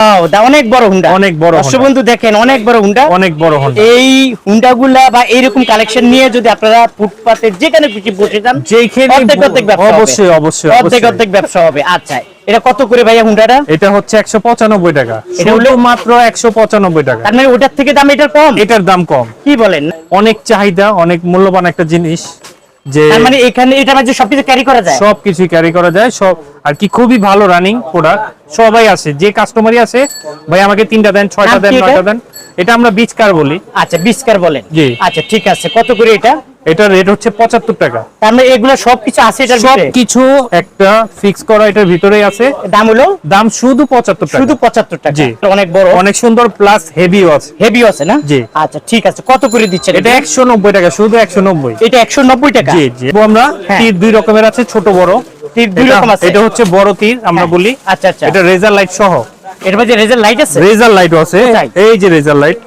Wow, দা- অনেক বড় Honda অনেক বড় বন্ধু দেখেন অনেক বড় হুন্ডা অনেক বড় হন্ডা এই হুন্ডা বা এইরকম কালেকশন নিয়ে যদি আপনারা ফুটপাতে যেখানে খুশি বসে যান যেখানে অর্ধেক অর্ধেক ব্যবসা হবে। অবশ্যই অবশ্যই অর্ধেক অর্ধেক ব্যবসা হবে। আচ্ছা এটা কত করে ভাইয়া হুন্ডাটা এটা হচ্ছে একশো পঁচানব্বই টাকা। এটা হলো- মাত্র একশো পঁচানব্বই টাকা। তার মানে ওটার থেকে দাম এটার কম? এটার দাম কম। কি বলেন? অনেক চাহিদা অনেক মূল্যবান একটা জিনিস যে মানে এখানে এটা মাঝে সবকিছু ক্যারি করা যায়? সব কিছু ক্যারি করা যায় সব আর কি খুবই ভালো রানিং প্রোডাক্ট সবাই আছে যে কাস্টমারই আছে ভাই আমাকে তিনটা দেন ছয়টা দেন নয়টা দেন। এটা আমরা বীজ কার বলি। আচ্ছা বিস্কার বলেন। জি। আচ্ছা ঠিক আছে। কত করে এটা? এটার রেট হচ্ছে পঁচাত্তর টাকা। তার মানে এগুলো সবকিছু আছে এটার ভিতরে? কিছু একটা ফিক্স করা এটার ভিতরেই আছে। দাম হলো? দাম শুধু পঁচাত্তর টাকা। শুধু পঁচাত্তর টাকা। জি। অনেক বড়। অনেক সুন্দর প্লাস হেভি আছে। হেভি আছে না? জি। আচ্ছা ঠিক আছে। কত করে দিচ্ছেন এটা একশো নব্বই টাকা শুধু একশো নব্বই। এটা একশো নব্বই টাকা? জি জি। আমরা হ্যাঁ। দুই রকমের আছে ছোট বড়। তীর দুই রকম আছে। এটা হচ্ছে বড় তীর আমরা হ্যাঁ। বলি। আচ্ছা আচ্ছা। এটা রেজার লাইট সহ। এর মধ্যে রেজাল্ট লাইট আছে? রেজার লাইটও আছে। এই যে রেজার লাইট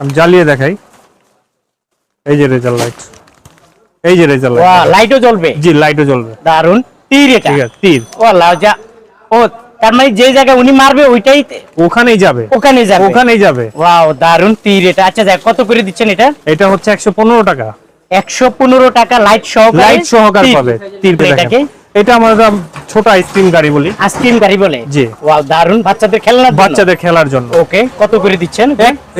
আমি জ্বালিয়ে দেখাই। এই যে রেজার লাইট। এই যে রেজার ওয়া লাইট লাইটও জ্বলবে? জি লাইটও জ্বলবে। দারুণ তীর এটা? ঠিক আছে তীর। ও যা। ও তার মানে যে জায়গায় উনি মারবে ওইটাই ওখানেই যাবে। ওখানে যাবে? ওখানেই যাবে। ওয়াও দারুণ তীর এটা। আচ্ছা যাক কত করে দিচ্ছেন এটা? এটা হচ্ছে একশো পনেরো টাকা। একশো পনেরো টাকা লাইট সহকারে লাইট সহকার পাবে। তীর এটাকে? এটা আমরা ছোট আইসক্রিম গাড়ি বলি। আইসক্রিম গাড়ি বলে? জি। ওয়াও দারুণ বাচ্চাদের খেলনা বাচ্চাদের খেলার জন্য। ওকে কত করে দিচ্ছেন?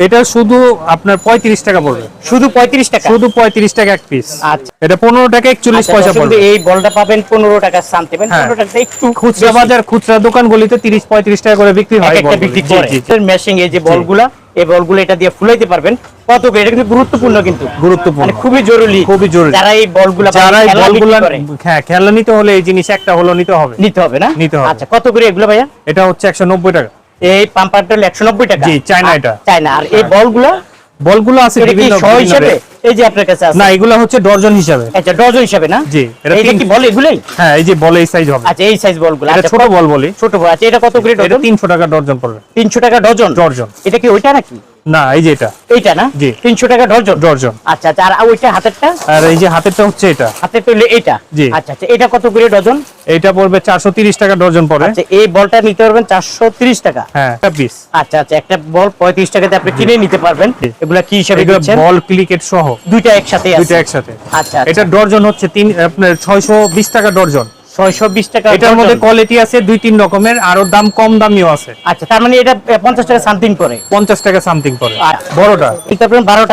এটা শুধু আপনার পঁয়ত্রিশ টাকা পড়বে। শুধু পঁয়ত্রিশ টাকা? শুধু পঁয়ত্রিশ টাকা এক পিস আচ্ছা। এটা পনেরো টাকা একচল্লিশ আচ্ছা, পয়সা পড়বে। এই বলটা পাবেন পনেরো টাকা শান্তি পাবেন হ্যাঁ। টাকা একটু খুচরা বাজার খুচরা দোকানগুলিতে তিরিশ পঁয়ত্রিশ টাকা করে বিক্রি হয় এক একটা বিক্রি করে। মেশিং এই যে বলগুলা এই বলগুলো এটা দিয়ে ফুলাইতে পারবেন। কত এটা কিন্তু গুরুত্বপূর্ণ কিন্তু। গুরুত্বপূর্ণ। মানে খুবই জরুরি। খুবই জরুরি। যারা এই বলগুলো যারা এই বলগুলা হ্যাঁ খেলা নিতে হলে এই জিনিস একটা হলো নিতে হবে। নিতে হবে না? নিতে হবে। আচ্ছা কত করে এগুলো ভাইয়া? এটা হচ্ছে একশো নব্বই টাকা। এই পাম্পারটা হলো একশো নব্বই টাকা। জি, চায়না এটা। চায়না। আর এই বলগুলো? বলগুলো আছে বিভিন্ন বিভিন্ন হিসাবে। এই যে আপনার কাছে আছে। না এগুলো হচ্ছে ডর্জন হিসাবে। আচ্ছা ডজন হিসাবে না? জি, এটা কি বল এগুলোই? হ্যাঁ এই যে বলে এই সাইজ হবে। আচ্ছা এই সাইজ বলগুলো আচ্ছা ছোট বল বলি। ছোট বল। আচ্ছা এটা কত করে এটা ডজন তিনশো টাকা ডর্জন পড়বে। তিনশো টাকা ডজন ডর্জন। এটা কি ওইটা নাকি? না এই যে এটা। এইটা না? জি। তিনশো টাকা ডজন ডর্জন। আচ্ছা আচ্ছা আর ওইটা হাতেরটা? আর এই যে হাতেরটা হচ্ছে এটা। এইটা। জি। আচ্ছা আচ্ছা এটা কত করে ডজন এটা পড়বে চারশো তিরিশ টাকা ডর্জন পড়বে আচ্ছা এই বলটা নিতে পারবেন চারশো তিরিশ টাকা। হ্যাঁ একটা পিস আচ্ছা আচ্ছা একটা বল পঁয়ত্রিশ টাকাতে আপনি কিনে নিতে পারবেন। এগুলা কি হিসাবে বল ক্লিকেট সহ। দুইটা একসাথে দুইটা একসাথে। আচ্ছা এটা ডর্জন হচ্ছে তিন আপনার ছয়শো বিশ টাকা ডর্জন। ছয়শো বিশ টাকা এটার মধ্যে কোয়ালিটি আছে দুই তিন রকমের আরও দাম কম দামিও আছে। আচ্ছা তার মানে এটা পঞ্চাশ টাকা সামথিং করে? টাকা সামথিং আচ্ছা। বড়টা।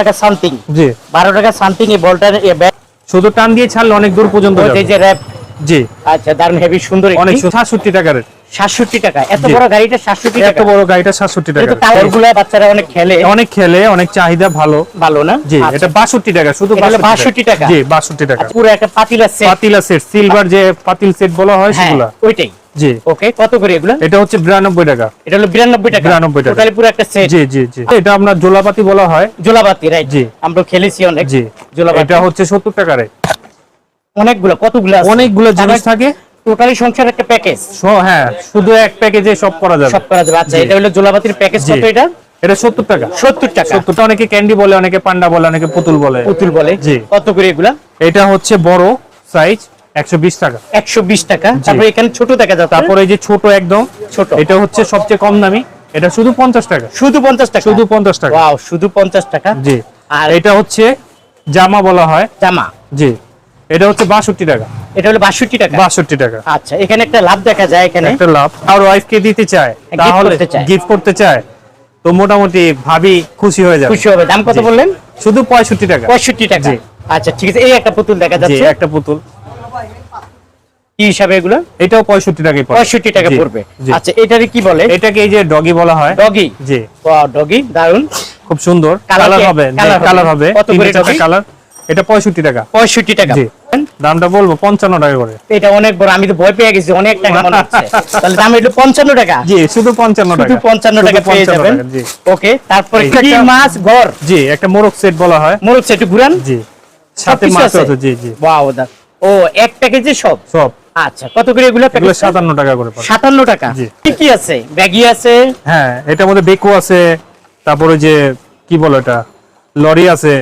টাকা সামথিং জি। টাকা সামথিং এই বলটার শুধু টান দিয়ে ছাড়লে অনেক দূর পর্যন্ত যাবে। এই যে র্যাপ জি। আচ্ছা দারুণ হেভি সুন্দর অনেক একটি সাতষট্টি টাকার সাতষট্টি টাকা। এত বড় গাড়িটা সাতষট্টি এত বড় গাড়িটা সাতষট্টি টাকা। কিন্তু কালারগুলো বাচ্চারা অনেক খেলে। অনেক খেলে অনেক চাহিদা ভালো। ভালো না? জি আচ্ছা। এটা বাষট্টি টাকা শুধু এটা 62 62 টাকা। জি বাষট্টি টাকা। আচ্ছা, পুরো একটা পাতিলা সেট পাতিলা সেট সিলভার যে পাতিল সেট বলা হয় হ্যাঁ সেগুলা। ওইটাই। জি। ওকে কত করে এগুলো? এটা হচ্ছে বিরানব্বই টাকা। এটা হলো বিরানব্বই টাকা। 92 টাকা। টোটালি পুরো একটা সেট জি জি জি। এটা আপনার জোলাপাতি বলা হয়। জোলাবাতি রাইট জি। আমরা খেলেছি অনেক। জি। জোলাবাতি। এটা হচ্ছে সত্তর টাকার। অনেকগুলো কতগুলো আছে? অনেকগুলো জিনিস থাকে। টোটালি সংসার একটা প্যাকেজ হ্যাঁ শুধু এক প্যাকেজে সব করা যাবে। সব করা যাবে। আচ্ছা এটা হলো জোলাবাতির প্যাকেজ কত এটা? এটা সত্তর টাকা। সত্তর টাকা। সত্তরটা অনেকে ক্যান্ডি বলে অনেকে পান্ডা বলে অনেকে পুতুল বলে। পুতুল বলে। জি। কত করে এগুলা? এটা হচ্ছে বড় সাইজ একশো বিশ টাকা। একশো বিশ টাকা। তারপরে এখানে ছোট দেখা যাচ্ছে। তারপরে এই যে ছোট একদম ছোট। এটা হচ্ছে সবচেয়ে কম দামি। এটা শুধু পঞ্চাশ টাকা। শুধু পঞ্চাশ টাকা? শুধু পঞ্চাশ টাকা। ওয়াও শুধু পঞ্চাশ টাকা? জি। আর এটা হচ্ছে জামা বলা হয়। জামা। জি। এটা হচ্ছে বাষট্টি টাকা। এটা হলো বাষট্টি টাকা? বাষট্টি টাকা। আচ্ছা এখানে একটা লাভ দেখা যায় এখানে। একটা লাভ। আর ওয়াইফকে দিতে চায় তাহলে গিফট করতে চায় তো মোটামুটি ভাবি খুশি হয়ে যাবে। খুশি হবে। দাম কত বললেন? শুধু পঁয়ষট্টি টাকা। পঁয়ষট্টি টাকা। আচ্ছা ঠিক আছে। এই একটা পুতুল দেখা জি একটা পুতুল। কি হিসাবে এগুলো? এটাও পঁয়ষট্টি টাকাই পড়ে। পঁয়ষট্টি টাকা পড়বে। আচ্ছা এটারে কি বলে? এটাকে এই যে ডগি বলা হয়। ডগি জি। ডগি দারুণ খুব সুন্দর। কালার হবে। কালার হবে। কত করে? কালার এটা পঁয়ষট্টি টাকা। পঁয়ষট্টি টাকা। দামটা বলব পঞ্চান্ন টাকা করে। এটা অনেক বড় আমি তো ভয় পেয়ে গেছি অনেক টাকা মনে হচ্ছে। তাহলে দাম একটু পঞ্চান্ন টাকা? জি শুধু পঞ্চান্ন টাকা। শুধু টাকা পেয়ে যাবেন। ওকে তারপরে কি মাছ? ঘর জি একটা মোরগ সেট বলা হয়। মোরগ সেটু ঘুরান। জি। সাথে মাছ আছে? জি জি। ওয়াও দা ও এক প্যাকেজে সব? সব। আচ্ছা কত করে এগুলো প্যাকেজ টাকা করে পড়ে। সাতান্ন টাকা। জি। কি কি আছে? ব্যাগি আছে? হ্যাঁ এটার মধ্যে বেকু আছে তারপরে যে কি বলো এটা লরি আছে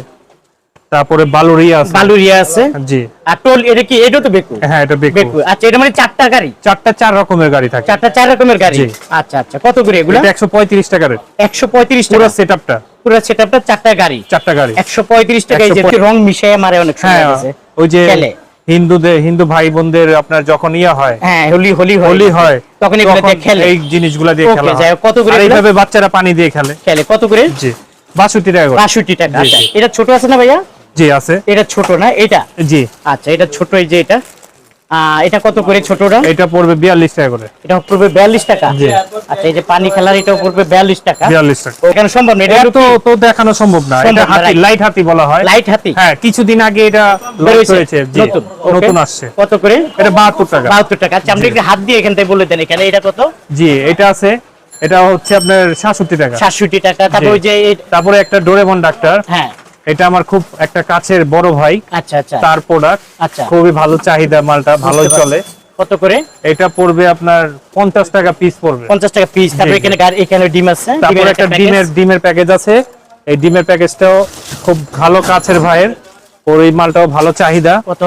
তারপরে বালুরিয়া আছে। বালুরিয়া আছে। জি। আর টোল এটা কি এটা তো বেকু? হ্যাঁ এটা বেকু। বেকু। আচ্ছা এটা মানে চারটা গাড়ি? চারটা চার রকমের গাড়ি থাকে। চারটা চার রকমের গাড়ি? আচ্ছা আচ্ছা কত করে এগুলো? এটা একশো পঁয়ত্রিশ টাকার একশো পঁয়ত্রিশ পুরো সেটআপটা পুরো সেটআপটা চারটা গাড়ি। চারটা গাড়ি। একশো পঁয়ত্রিশ টাকায় যে 135 রং মিশিয়ে মারে অনেক সময় হ্যাঁ আছে ওই যে। হিন্দুদের হিন্দু ভাই বোনদের আপনার যখন ইয়া হয় হ্যাঁ হোলি হোলি হোলি হয় তখন এগুলো দিয়ে খেলে। এই জিনিসগুলো দিয়ে খেলা কত করে এইভাবে বাচ্চারা পানি দিয়ে খেলে। খেলে কত করে? জি। বাষট্টি টাকা বাষট্টি টাকা। আচ্ছা। এটা ছোট আছে না ভাইয়া? জি আছে। এটা ছোট না? এটা? জি। আচ্ছা এটা ছোট এই যে এটা। এটা কত করে ছোটটা? এটা পড়বে বিয়াল্লিশ টাকা করে। এটা পড়বে বিয়াল্লিশ টাকা? জি। আচ্ছা এই যে পানি খেলার এটাও পড়বে বিয়াল্লিশ টাকা। বিয়াল্লিশ টাকা। ওখানে সম্ভব না এটা তো তো দেখানো সম্ভব না। এটা হাতি লাইট হাতি বলা হয়। লাইট হাতি? হ্যাঁ কিছুদিন আগে এটা লঞ্চ হয়েছে। নতুন? নতুন আসছে। কত করে? এটা বাহাত্তর টাকা। বাহাত্তর টাকা। আচ্ছা একটু হাত দিয়ে এখান থেকে বলে দেন এখানে। এটা কত? জি এটা আছে। এটা হচ্ছে আপনার সাতষট্টি টাকা। সাতষট্টি টাকা। তারপর ওই যে তারপরে একটা ডোরেমন ডাক্তার হ্যাঁ। এটা আমার খুব একটা কাছের বড় ভাই। আচ্ছা আচ্ছা। তার প্রোডাক্ট আচ্ছা। খুবই ভালো চাহিদা মালটা ভালোই চলে। কত করে? এটা পড়বে আপনার পঞ্চাশ টাকা পিস পড়বে। পঞ্চাশ টাকা পিস তারপর। এখানে এখানে ডিম আছে তারপর একটা ডিমের ডিমের প্যাকেজ আছে। এই ডিমের প্যাকেজটাও খুব ভালো কাছের ভাইয়ের। ওর এই মালটাও ভালো চাহিদা। কত?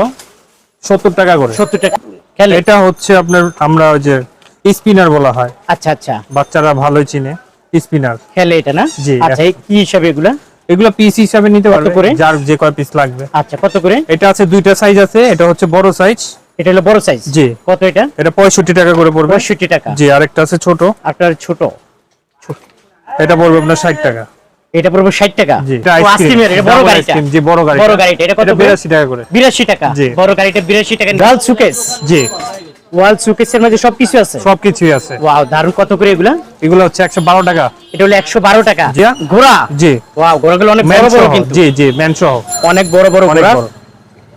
সত্তর টাকা করে। সত্তর টাকা। খেলে? এটা হচ্ছে আপনার আমরা ওই যে স্পিনার বলা হয়। আচ্ছা আচ্ছা। বাচ্চারা ভালোই চিনে স্পিনার খেলে এটা না? জি। আচ্ছা এই কি হিসাবে এগুলা? এগুলো পিস হিসাবে নিতে পারবে। করে? যার যে কয় পিস লাগবে। আচ্ছা কত করে? এটা আছে দুইটা সাইজ আছে এটা হচ্ছে বড় সাইজ এটা হলো বড় সাইজ জি। কত এটা? এটা পঁয়ষট্টি টাকা করে পড়বে। পঁয়ষট্টি টাকা। জি আরেকটা আছে ছোট। আপনার ছোট। এটা পড়বে আপনার ষাট টাকা। এটা পড়বে ষাট টাকা? জি ও, আইসক্রিমের এটা বড় গাড়িটা। জি বড় গাড়ি বড় গাড়িটা এটা কত করে? বিরাশি টাকা করে। বিরাশি টাকা। জি। বড় গাড়িটা বিরাশি টাকা। ওয়াল সুকেস জি। ওয়াল সুকেসের মধ্যে সবকিছু আছে? সবকিছুই আছে। ওয়াও দারুণ কত করে এগুলা? এগুলো হচ্ছে একশো বারো টাকা। এটা হলো একশো বারো টাকা। জি। ঘোড়া? জি। ওয়াও ঘোড়াগুলো অনেক বড় বড় কিন্তু। জি জি ম্যান সহ। অনেক বড় বড় ঘোড়া।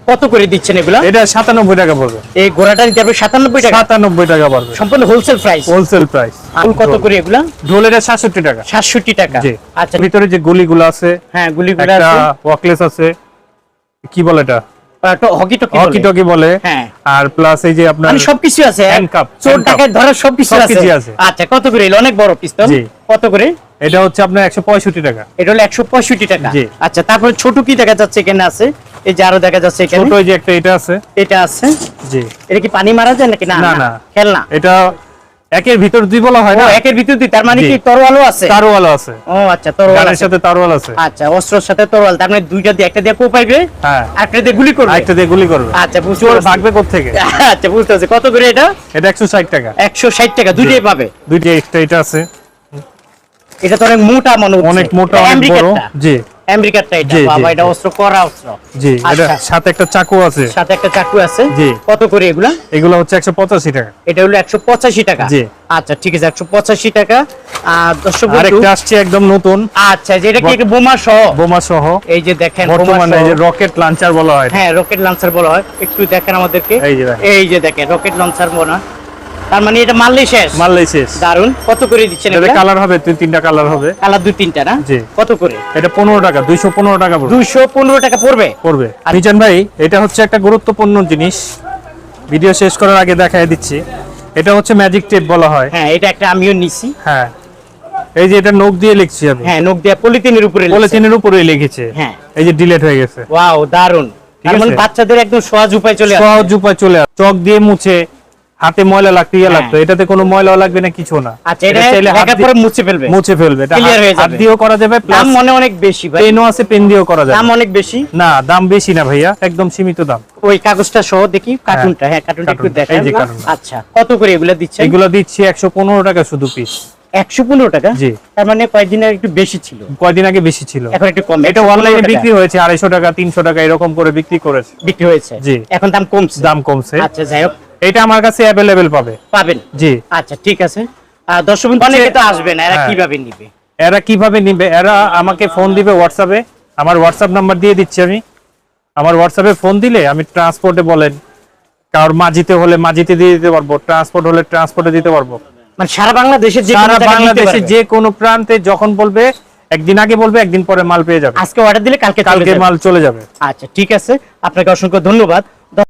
কত করে দিচ্ছেন এগুলা? এটা সাতানব্বই টাকা পড়বে। এই ঘোড়াটা নিতে পারবে সাতানব্বই টাকা। সাতানব্বই টাকা পড়বে। সম্পূর্ণ wholesale price wholesale price full কত করে এগুলা? ঢোল এটা টাকা। সাতষট্টি টাকা। জি। আচ্ছা। ভিতরে যে গুলিগুলো আছে হ্যাঁ গুলিগুলো আছে। ওয়াকলেস আছে কি বলে এটা? হকি টকি বলে। আর প্লাস এই যে আপনার সবকিছু আছে চোর handcuff। ধরার সবকিছু আছে? আচ্ছা কত করে অনেক বড় পিস্তল কত করে? এটা হচ্ছে আপনার একশো পঁয়ষট্টি টাকা। এটা হলো একশো পঁয়ষট্টি টাকা। আচ্ছা তারপরে ছোট কি দেখা যাচ্ছে এখানে আছে? এই যে আরও দেখা যাচ্ছে এখানে। ছোট যে একটা এটা আছে। এটা আছে। জি। এটা কি পানি মারা যায় নাকি? না। খেলনা। এটা একের ভিতর দুই বলা হয় না? একের ভিতর দুই তার মানে কি তরোয়ালও আছে? তারওয়াল আছে। ও আচ্ছা তরোয়াল আছে। সাথে তারওয়াল আছে। আচ্ছা অস্ত্রের সাথে তরোয়াল তার মানে দুইটা দিয়ে একটা দিয়ে কোপাইবে হ্যাঁ। একটা দিয়ে গুলি করবে। একটা দিয়ে গুলি করবে। আচ্ছা বুঝতে চোর পারছি। ভাগবে কোথেকে আচ্ছা বুঝতে পারছি। কত করে এটা? এটা একশো ষাট টাকা। একশো ষাট টাকা দুইটাই পাবে। দুইটা এক্সট্রা এটা আছে। এটা তো অনেক মোটা মনে হচ্ছে অনেক মোটা অনেক বড়। জি। এটা বাবা এটা অস্ত্র করা অস্ত্র। জি এটা আচ্ছা। সাথে একটা চাকু আছে। সাথে একটা চাকু আছে। জি। কত করে এগুলা? এগুলো হচ্ছে একশো পঁচাশি টাকা। এটা হলো একশো পঁচাশি টাকা। জি। আচ্ছা ঠিক আছে একশো পঁচাশি টাকা। আর দর্শক আরেকটা আসছে একদম নতুন। আচ্ছা যেটা কি বোমা সহ বোমা সহ? এই যে দেখেন বর্তমানে এই যে রকেট লাঞ্চার বলা হয়। হ্যাঁ রকেট লঞ্চার বলা হয়। একটু দেখেন আমাদেরকে। এই যে দেখেন। রকেট লঞ্চার বোনা তার মানে এটা মারলেই শেষ? মারলেই শেষ। দারুণ কত করে দিচ্ছেন এটাতে কালার হবে তিন তিনটা কালার হবে। কালার দুই তিনটা না? জি। কত করে? এটা পনেরো টাকা দুইশো পনেরো টাকা পড়বে। দুইশো পনেরো টাকা পড়বে? পড়বে। মিজান ভাই এটা হচ্ছে একটা গুরুত্বপূর্ণ জিনিস। ভিডিও শেষ করার আগে দেখাই দিচ্ছি। এটা হচ্ছে ম্যাজিক টেপ বলা হয়। হ্যাঁ এটা একটা আমিও নিছি। হ্যাঁ। এই যে এটা নখ দিয়ে লিখছি আমি। হ্যাঁ নোক দেয়া পলিথিনের উপরে লেখছে। পলিথিনের উপরেই লিখেছে। হ্যাঁ। এই যে ডিলেট হয়ে গেছে। ওয়াও দারুণ তার মানে বাচ্চাদের একদম সহজ উপায় চলে আসে সহজ উপায় চলে আসে চক দিয়ে মুছে হাতে ময়লা লাগতো ইয়ে হ্যাঁ। লাগতো এটাতে কোনো ময়লা লাগবে না কিছু না। আচ্ছা এটা হাত পরে মুছে ফেলবে। মুছে ফেলবে এটা হাত- হয়ে। দিয়েও করা যাবে দাম মনে অনেক বেশি ভাই। পেনও আছে পেন দিয়েও করা যাবে। দাম অনেক বেশি? না দাম বেশি না ভাইয়া একদম সীমিত দাম। ওই কাগজটা সহ দেখি কার্টুনটা হ্যাঁ কার্টুনটা একটু কার্টুন, দেখাই এই যে কার্টুন। আচ্ছা কত করে এগুলা দিচ্ছে এগুলো দিচ্ছি একশো পনেরো টাকা শুধু পিস একশো পনেরো টাকা? জি। তার মানে কয়েকদিন একটু বেশি ছিল। কয়দিন আগে বেশি ছিল। এখন একটু কম এটা 115 অনলাইনে বিক্রি হয়েছে আড়াইশো টাকা তিনশো টাকা এরকম করে বিক্রি করেছে। বিক্রি হয়েছে। জি। এখন দাম কমছে। দাম কমছে। আচ্ছা যাই হোক। এটা আমার কাছে অ্যাভেলেবেল পাবে। পাবেন? জি। আচ্ছা ঠিক আছে। দর্শক অনেকে তো আসবে না এরা হ্যাঁ। কীভাবে নিবে? এরা কীভাবে নিবে? এরা আমাকে ফোন দিবে হোয়াটসঅ্যাপে আমার হোয়াটসঅ্যাপ নাম্বার দিয়ে দিচ্ছি আমি। আমার হোয়াটসঅ্যাপে ফোন দিলে আমি ট্রান্সপোর্টে বলেন কারোর মাঝিতে হলে মাঝিতে দিয়ে দিতে পারব ট্রান্সপোর্ট হলে ট্রান্সপোর্টে দিতে পারব। মানে সারা বাংলাদেশের যে কোনো সারা বাংলাদেশে যে কোনো প্রান্তে যখন বলবে একদিন আগে বলবে একদিন পরে মাল পেয়ে যাবে। আজকে অর্ডার দিলে কালকে কালকে মাল চলে যাবে। আচ্ছা ঠিক আছে। আপনাকে অসংখ্য ধন্যবাদ।